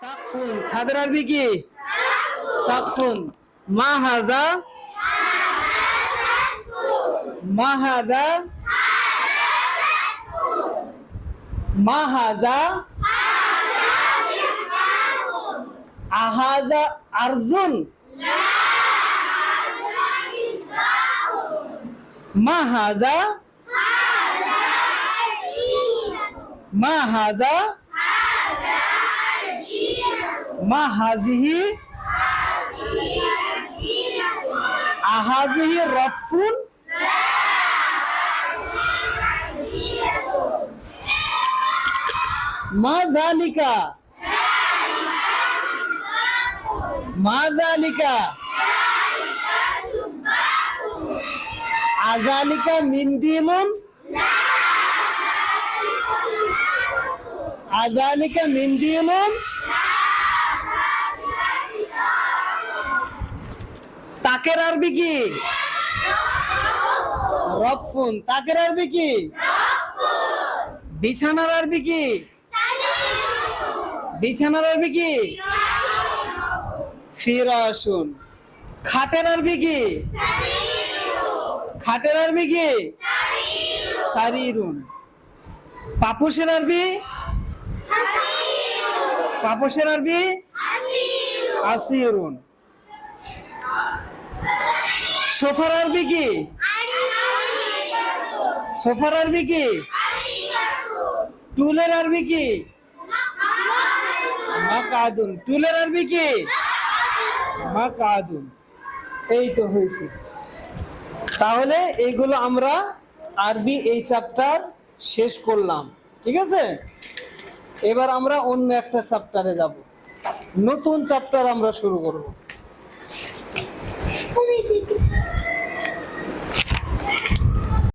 সাকফুন ছাদের আরবি কি? সাকফুন মা হাজা মা হাজা মা হাজা আহাজা আরজুন। মা হাজা মা হাজা মা হাজিহি আহাজিহি রফুন মা জালিকা মা জালিকা আজালিকা মিন্দিলুন আজালিকা মিন্দিলুন তাকের আরবি কি? রফুন। তাকের আরবি কি? বিছানার আরবি কি? বিছানার আরবি কি? ফিরাসুন খাটের আরবি কি? খাটের আরবি কি? সারিরুন। পাপুসের আরবি? পাপুসের আরবি? আসিরুন। সোফার আরবি কি? সোফার আরবি কি? টুলের আরবি কি? মাকাদুন। টুলের আরবি কি? মাকাদুন। এই তো হয়েছে। তাহলে এইগুলো আমরা আরবি এই চ্যাপ্টার শেষ করলাম। ঠিক আছে? এবার আমরা অন্য একটা চ্যাপ্টারে যাব। নতুন চ্যাপ্টার আমরা শুরু করব।